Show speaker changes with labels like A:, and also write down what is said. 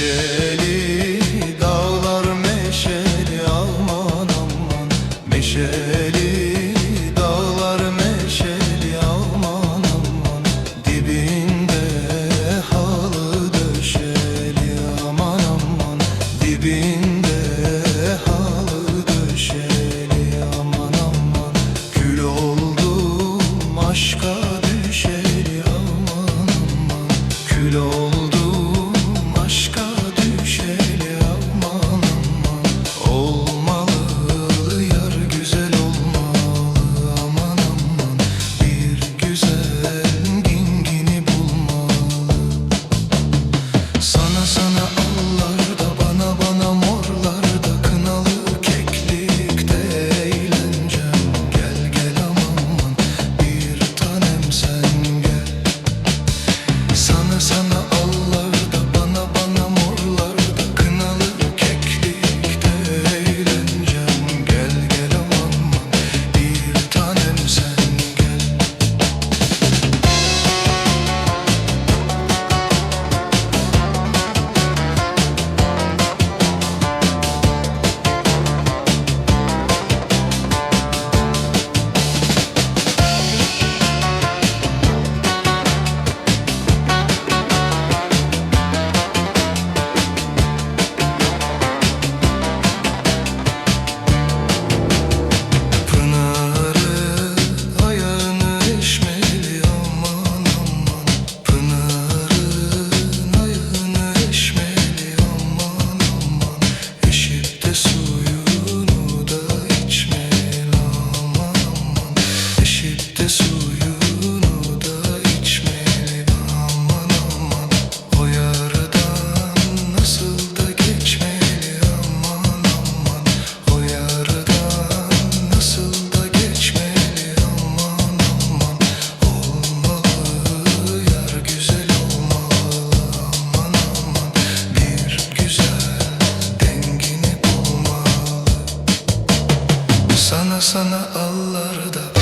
A: neşeli sana Sana sana allarda